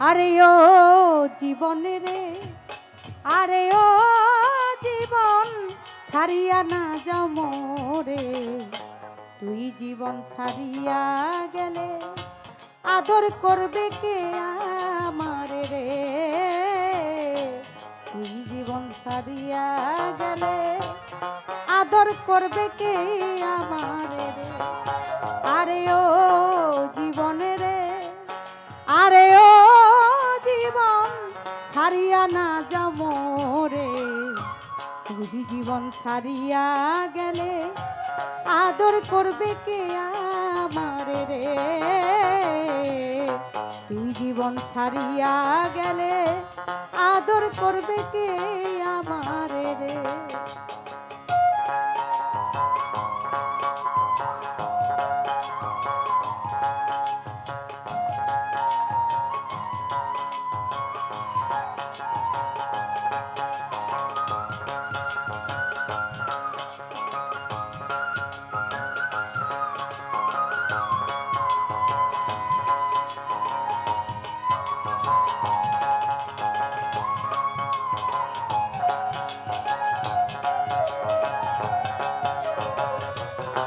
আরে ও জীবনে রে, আরে ও জীবন ছাড়িয়া না যাও মোরে। তুই জীবন ছাড়িয়া গেলে আদর করবে কে আমার রে? তুই জীবন ছাড়িয়া গেলে আদর করবে কে আমার রে? আরে ও জীবনে ছাড়িয়া না যাব রে। জীবন ছাড়িয়া গেলে আদর করবে কে আমার রে? তুই জীবন ছাড়িয়া গেলে আদর করবে কে আমার রে?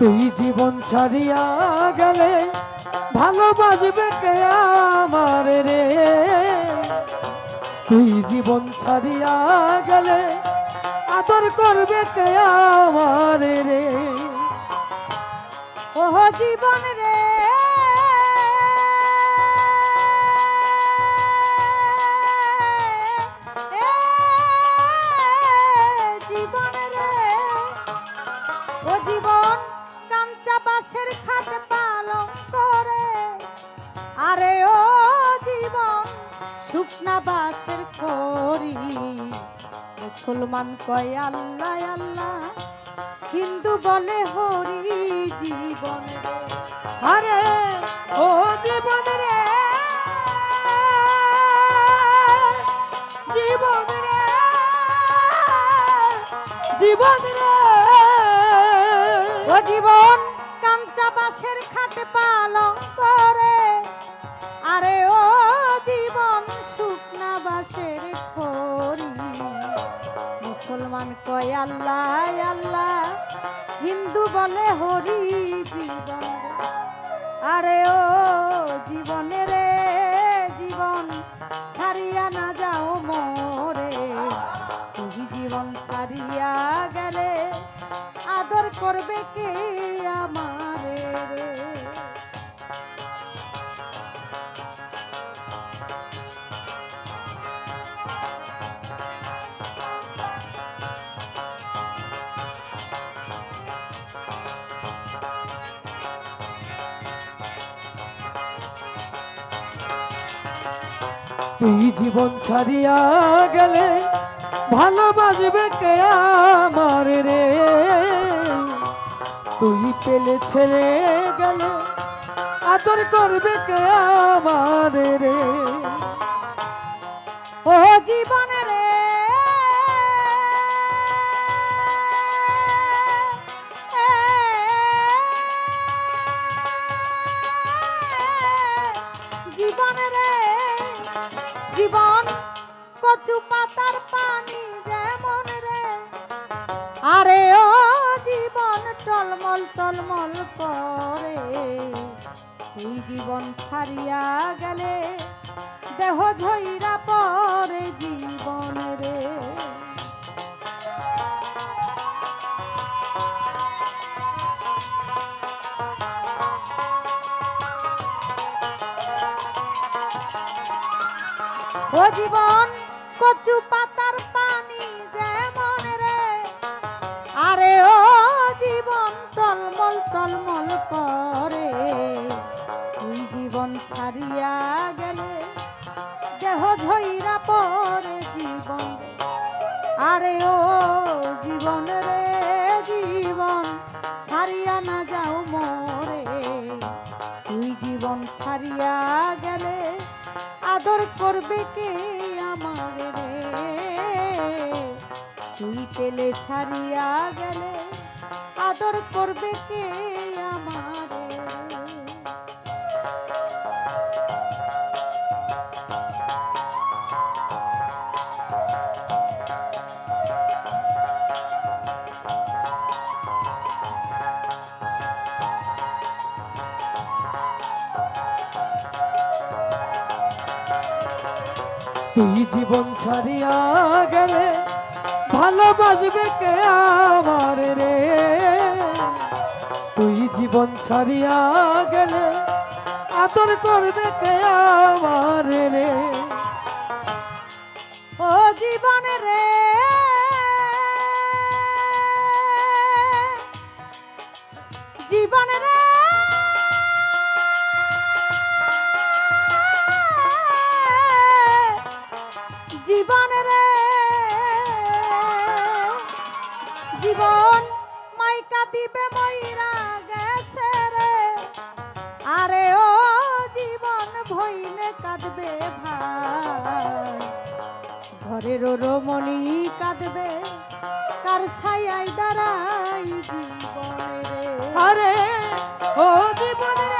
তুই জীবন ছাড়িয়া গেলে ভালোবাসবে কে আমার রে? তুই জীবন ছাড়িয়া গেলে আদর করবে কে আমার রে? ওহ জীবন রে। শুকনা বাঁশের খড়ি। মুসলমান কয়, আল্লাহ আল্লাহ, হিন্দু বলে হরি জীবন আরে, ও জীবন রে জীবন রে জীবন রে। ও জীবন, কাঞ্চা বাঁশের খাটে পালন কয় আল্লাহ আল্লাহ, হিন্দু বলে হরি জীবন। আরে ও জীবনে রে জীবন, ছাড়িয়া না যাও মোরে। তুই জীবন ছাড়িয়া গেলে আদর করবে কে আমারে রে? তুই জীবন ছাড়িয়া গেলে ভালোবাসবে কে আমার রে? তুই পেলে ছেড়ে গেলে আদর করবে কে আমার রে? ও জীবন রে। জীবন রে। জীবন কচু পাতার পানি যেমন রে। আরে ও জীবন টলমল টলমল করে। তুই জীবন ছাড়িয়া গেলে দেহ ঝইরা পরে জীবন ও জীবন কচু পাতার পানি যেমন রে। আরে ও জীবন টলমল টলমল করে। তুই জীবন ছাড়িয়া গেলে দেহ ঝইরা পরে জীবন। আরে ও জীবন রে, জীবন ছাড়িয়া না যাও মোরে। তুই জীবন ছাড়িয়া গেলে আদর করবে কে আমার রে? তুই পেলে ছাড়িয়া গেলে আদর করবে কে আমার তুই জীবন ছাড়িয়া গেলে ভালোবাসবে কে আমার রে? তুই জীবন ছাড়িয়া গেলে আদর করবে কে আমার রে? ও জীবন রে। জীবন রে। জীবন রে। জীবন মাইকা দিবে, মইরা গেছে রে। আরে ও জীবন ভইনে কাঁদবে ভাই। ঘরের রমণী কাঁদবে, কার ছায়াই দাঁড়াই জীবনে রে। আরে ও জীবন রে।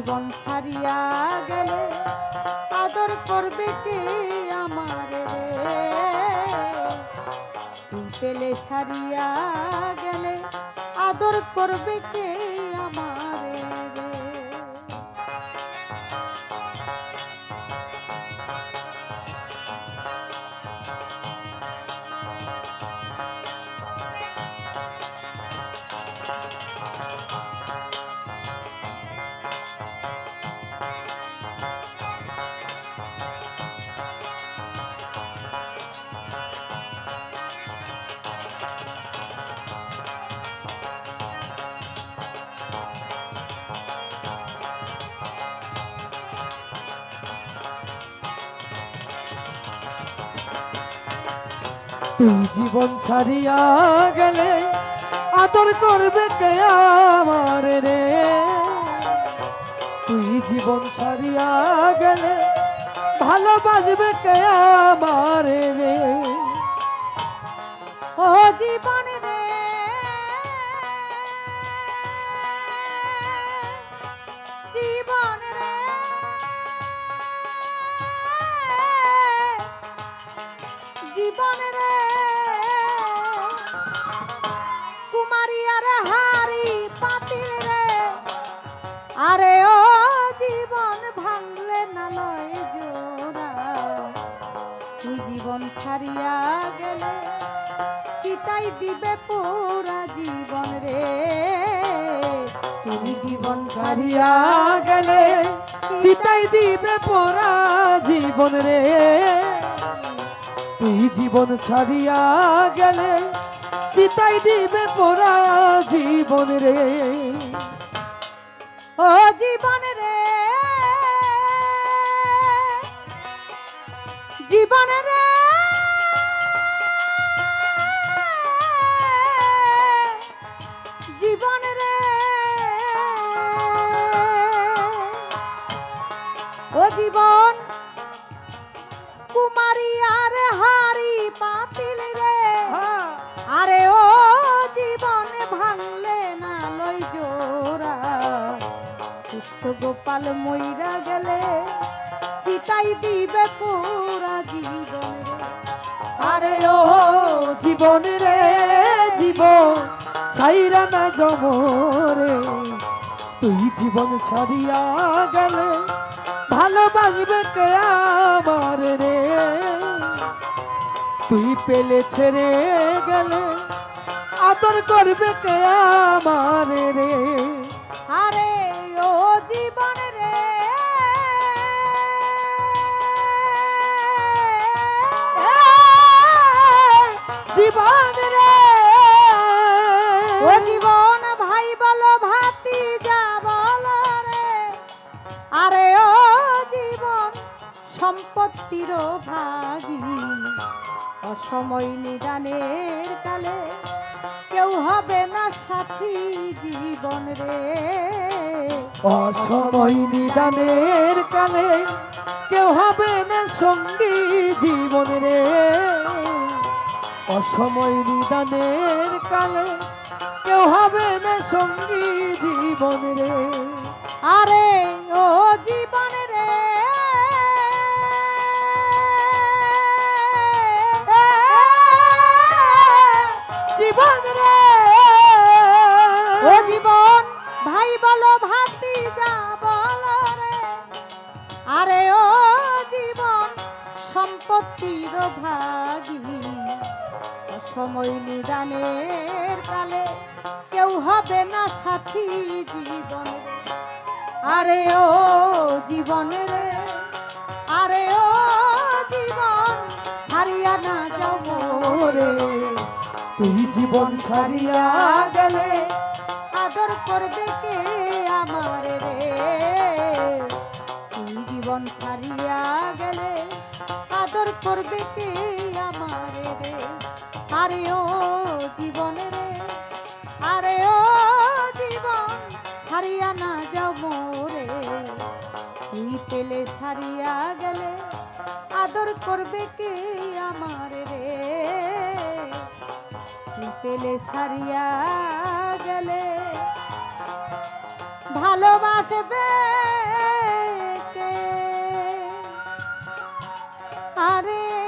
জীবন ছাড়িয়া গেলে আদর করবে কে আমার পেলে ছাড়িয়া গেলে আদর করবে কে আমার তুই জীবন ছাড়িয়া গেলে আদর করবে কে আমার রে? তুই জীবন ছাড়িয়া গেলে ভালোবাসবে কে আমার রে? ও জীবন রে। জীবন রে। জীবন রে। লয় জোড়া। তুই জীবন ছাড়িয়া গেলে চিতাই দিবে পুরা জীবন রে। তুমি জীবন ছাড়িয়া গেলে চিতাই দিবে পরা জীবন রে। তুই জীবন ছাড়িয়া গেলে চিতাই দিবে পরা জীবন রে। ও জীবন রে জীবন রে। জীবন রে। ও জীবন কুমারী আর হারি পাতিল রে। আরে ও জীবনে ভাঙলে না লই সুস্থ গোপাল মইরা গেলে চিতাই দিবে পুরা আরে ও জীবন রে, জীবন ছাইরা না জমরে তুই জীবন ছাড়িয়া গেলে ভালোবাসবে কে আমার রে? তুই পেলে ছেড়ে গেলে আদর করবে কে আমার রে? সম্পত্তির ভাগী অসময় নিদানের কালে কেউ হবে না সাথী জীবন রে। অসময় নিদানের কালে কেউ হবে না সঙ্গী জীবন রে। অসময় নিদানের কালে কেউ হবে না সঙ্গী জীবন রে। আরে সম্পত্তির ভাগী সময় নিদানের কালে কেউ হবে না সাথী জীবন। আরে ও জীবন রে আরে ও জীবন হারিয়া না যাও রে তুই জীবন ছাড়িয়া গেলে আদর করবে কে আমার রে? তুই জীবন ছাড়িয়া গেলে আদর করবে কে আমার রে? আরে ও জীবন রে, আরে ও জীবন ছাড়িয়া না যাও মোরে। তুই পেলে ছাড়িয়া গেলে আদর করবে কে আমার রে? তুই পেলে ছাড়িয়া গেলে ভালোবাসবে আরে